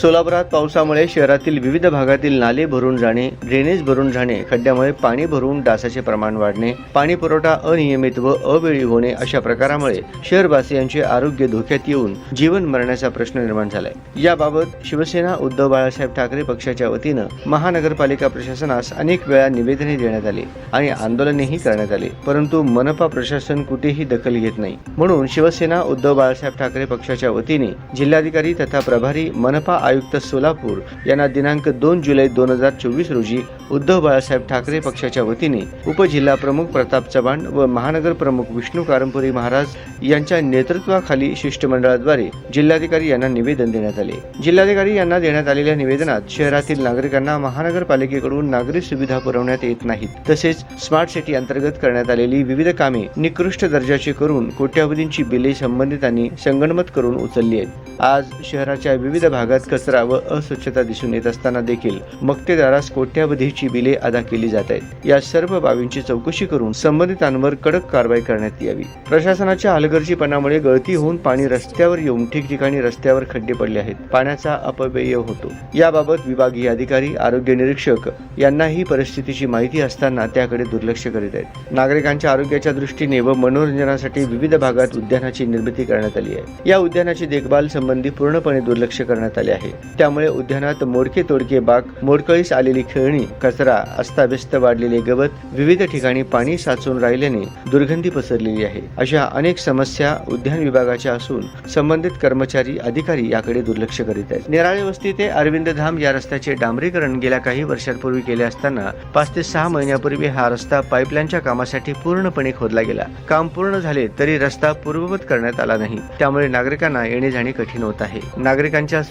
सोलापुरात पावसामुळे शहरातील विविध भागातील नाले भरून जाणे ड्रेनेज भरून जाणे खड्ड्यामुळे पाणी भरून डासाचे प्रमाण वाढणे पाणी पुरवठा अनियमित व अवेळी होणे अशा प्रकारामुळे शहरवासियांचे आरोग्य धोक्यात येऊन जीवन मरण्याचा प्रश्न निर्माण झालाय. याबाबत शिवसेना उद्धव बाळासाहेब ठाकरे पक्षाच्या वतीनं महानगरपालिका प्रशासनास अनेक वेळा निवेदने देण्यात आली आणि आंदोलनेही करण्यात आले परंतु मनपा प्रशासन कुठेही दखल घेत नाही. म्हणून शिवसेना उद्धव बाळासाहेब ठाकरे पक्षाच्या वतीने जिल्हाधिकारी तथा प्रभारी मनपा आयुक्त सोलापूर यांना दिनांक दोन जुलै दोन हजार चोवीस रोजी उद्धव बाळासाहेब ठाकरे पक्षाच्या वतीने उपजिल्हा प्रमुख प्रताप चव्हाण व महानगर प्रमुख विष्णू कारंपुरी महाराज यांच्या नेतृत्वाखाली शिष्टमंडळाद्वारे जिल्हाधिकारी यांना निवेदन देण्यात आले. जिल्हाधिकारी यांना देण्यात आलेल्या निवेदनात शहरातील नागरिकांना महानगरपालिकेकडून नागरी सुविधा पुरवण्यात येत नाहीत. तसेच स्मार्ट सिटी अंतर्गत करण्यात आलेली विविध कामे निकृष्ट दर्जाची करून कोट्यावधींची बिले संबंधितांनी संगणमत करून उचलली आहेत. आज शहराच्या विविध भागात कचरा व अस्वच्छता दिसून येत असताना देखील मक्तेदारास कोट्यावधीची बिले अदा केली जात आहेत. या सर्व बाबींची चौकशी करून संबंधितांवर कडक कारवाई करण्यात यावी. प्रशासनाच्या हलगर्जीपणामुळे गळती होऊन पाणी रस्त्यावर येऊन ठिकठिकाणी रस्त्यावर खड्डे पडले आहेत. पाण्याचा अपव्यय होतो. याबाबत विभागीय अधिकारी आरोग्य निरीक्षक यांनाही परिस्थितीची माहिती असताना त्याकडे दुर्लक्ष करीत आहेत. नागरिकांच्या आरोग्याच्या दृष्टीने व मनोरंजनासाठी विविध भागात उद्यानाची निर्मिती करण्यात आली आहे. या उद्यानाची देखभाल संबंधी पूर्णपणे दुर्लक्ष करण्यात आले आहे. त्यामुळे उद्यानात मोडके तोडके बाग मोडकळीस आलेली खेळणी कचरा अस्ताव्यस्त वाढलेले गवत विविध ठिकाणी पाणी साचून राहिल्याने दुर्गंधी पसरलेली आहे. अशा अनेक समस्या उद्यान विभागाच्या असून संबंधित कर्मचारी अधिकारी याकडे दुर्लक्ष करीत आहेत. नेराळे वस्ती ते अरविंद धाम या रस्त्याचे डांबरीकरण गेल्या काही वर्षांपूर्वी केले असताना पाच ते सहा महिन्यापूर्वी हा रस्ता पाईपलाईनच्या कामासाठी पूर्णपणे खोदला गेला. काम पूर्ण झाले तरी रस्ता पूर्ववत करण्यात आला नाही. त्यामुळे नागरिकांना येणे जाणे कठीण होत आहे. नागरिकांच्या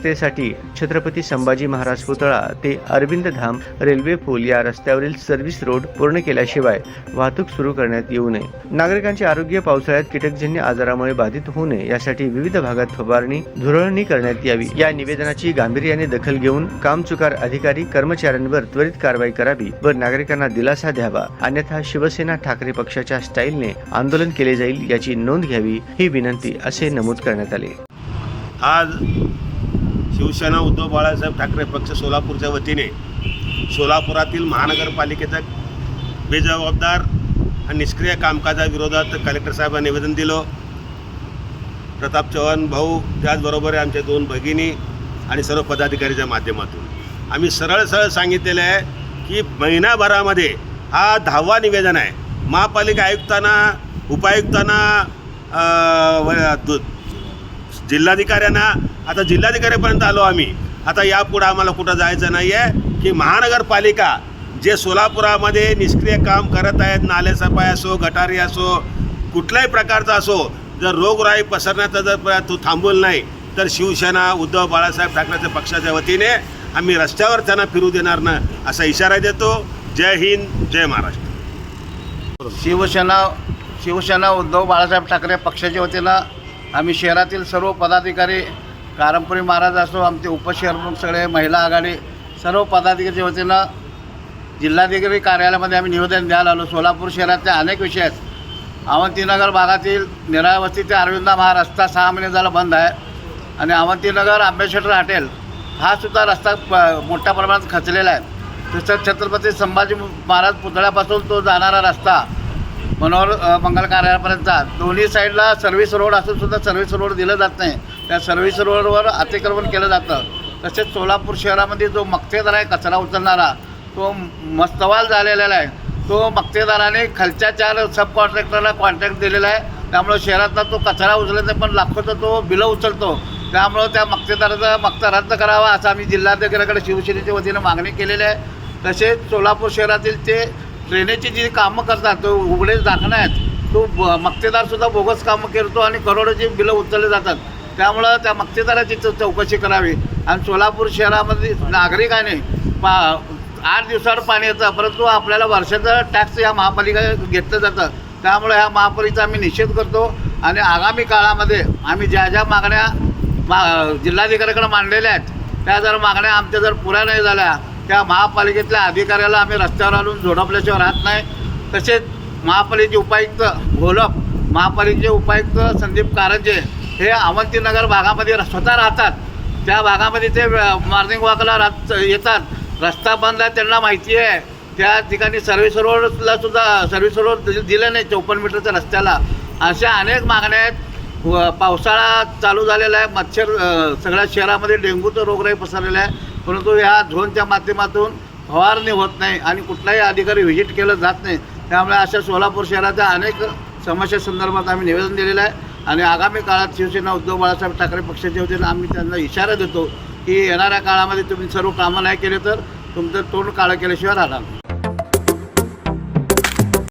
सुरक्षिततेसाठी छत्रपती संभाजी महाराज पुतळा ते अरविंद धाम रेल्वे पूल या रस्त्यावरील सर्व्हिस रोड पूर्ण केल्याशिवाय वाहतूक सुरू करण्यात येऊ नये. नागरिकांचे आरोग्य पावसाळ्यात कीटकजन्य आजारामुळे बाधित होऊ नये यासाठी विविध भागात फवारणी धुरळणी करण्यात यावी. या निवेदनाची गांभीर्याने दखल घेऊन कामचुकार अधिकारी कर्मचाऱ्यांवर त्वरित कारवाई करावी व नागरिकांना दिलासा द्यावा. अन्यथा शिवसेना ठाकरे पक्षाच्या स्टाईलने आंदोलन केले जाईल याची नोंद घ्यावी ही विनंती असे नमूद करण्यात आले. आज शिवसेना उद्धव बाळासाहेब ठाकरे पक्ष सोलापूरच्या वतीने सोलापुरातील महानगरपालिकेचा बेजबाबदार आणि निष्क्रिय कामकाजाविरोधात कलेक्टर साहेबांना निवेदन दिलं. प्रताप चव्हाण भाऊ त्याचबरोबर आमच्या दोन भगिनी आणि सर्व पदाधिकारीच्या माध्यमातून. आम्ही सरळ सरळ सांगितलेलं आहे की महिनाभरामध्ये हा दहावा निवेदन आहे. महापालिका आयुक्तांना उपायुक्तांना जिल्हाधिकाऱ्यांना आता जिल्हाधिकाऱ्यापर्यंत आलो आम्ही. आता यापुढं आम्हाला कुठं जायचं नाही आहे की महानगरपालिका जे सोलापुरामध्ये निष्क्रिय काम करत आहेत नाले सफाई असो गटारी असो कुठल्याही प्रकारचा असो जर रोगराई पसरण्याचा जर तो थांबवल नाही तर शिवसेना उद्धव बाळासाहेब ठाकरेच्या पक्षाच्या वतीने आम्ही रस्त्यावर त्यांना फिरू देणार ना असा इशारा देतो. जय हिंद जय महाराष्ट्र. शिवसेना शिवसेना उद्धव बाळासाहेब ठाकरे पक्षाच्या वतीनं आम्ही शहरातील सर्व पदाधिकारी कारंपुरी महाराज असो आमचे उपशहरप्रमुख सगळे महिला आघाडी सर्व पदाधिकाऱ्याच्या वतीनं जिल्हाधिकारी कार्यालयामध्ये आम्ही निवेदन द्यायला आलो. सोलापूर शहरातले अनेक विषय आहेत. अवंतीनगर भागातील निरावस्ती ते अरविंदा महा रस्ता सहा महिने झाला बंद आहे. आणि अवंतीनगर आंबेशेटर हॉटेल हा सुद्धा रस्ता प- मोठ्या प्रमाणात खचलेला आहे. तसंच छत्रपती संभाजी महाराज पुतळ्यापासून तो जाणारा रस्ता मनोहर मंगल कार्यालयापर्यंतचा दोन्ही साईडला सर्व्हिस रोड असून सुद्धा सर्व्हिस रोड दिलं जात नाही. त्या सर्व्हिस रोडवर अतिक्रमण केलं जातं. तसेच सोलापूर शहरामध्ये जो मक्तेदार आहे कचरा उचलणारा तो मस्तवाल झालेला आहे. तो मक्तेदाराने खालच्या चार सब कॉन्ट्रॅक्टरला कॉन्ट्रॅक्ट दिलेला आहे. त्यामुळं शहरातला तो कचरा उचलत नाही पण लाखोचा तो बिलं उचलतो. त्यामुळं त्या मक्तेदाराचा मक्ता रद्द करावा असं आम्ही जिल्हाधिकाऱ्याकडे शिवसेनेच्या वतीनं मागणी केलेली आहे. तसेच सोलापूर शहरातील ते ट्रेनेची जी कामं करतात तो उघडे दाखणं आहेत तो ब- मक्तेदारसुद्धा बोगस कामं करतो आणि करोडोची बिलं उचलले जातात. त्यामुळं त्या मक्तेदाराची चौकशी करावी. आणि सोलापूर शहरामध्ये नागरिकाने पा आठ दिवसावर पाणी येतं परंतु आपल्याला वर्षाचं टॅक्स या महापालिका घेतलं जातं. त्यामुळे ह्या महापालिकेचा आम्ही निषेध करतो. आणि आगामी काळामध्ये आम्ही ज्या ज्या मागण्या मा जिल्हाधिकाऱ्याकडे मांडलेल्या आहेत त्या जर मागण्या आमच्या जर पुऱ्या नाही झाल्या त्या महापालिकेतल्या अधिकाऱ्याला आम्ही रस्त्यावर आणून झोडपल्याशिवाय राहत नाही. तसेच महापालिकेचे उपायुक्त घोलप महापालिकेचे उपायुक्त संदीप कारंजे हे अवंतीनगर भागामध्ये र- स्वतः राहतात. त्या भागामध्ये ते मॉर्निंग वॉकला राहत येतात. रस्ता बंद आहे त्यांना माहिती आहे. त्या ठिकाणी सर्व्हिस रोडला सुद्धा सर्व्हिस रोड दिलं नाही चौपन्न मीटरच्या रस्त्याला. अशा अनेक मागण्या आहेत. व पावसाळा चालू झालेला आहे. मच्छर सगळ्या शहरामध्ये डेंग्यूचं रोगराई पसरलेला आहे. परंतु ह्या झोनच्या माध्यमातून फवारणी होत नाही आणि कुठलाही अधिकारी व्हिजिट केलं जात नाही त्यामुळे अशा सोलापूर शहराच्या अनेक समस्या संदर्भात आम्ही निवेदन दिलेलं आहे आणि आगामी काळात शिवसेना उद्धव बाळासाहेब ठाकरे पक्षाच्या वतीनं आम्ही त्यांना इशारा देतो की येणाऱ्या काळामध्ये तुम्ही सर्व कामं नाही केले तर तुमचं तोंड काळं केल्याशिवाय राहणार नाही.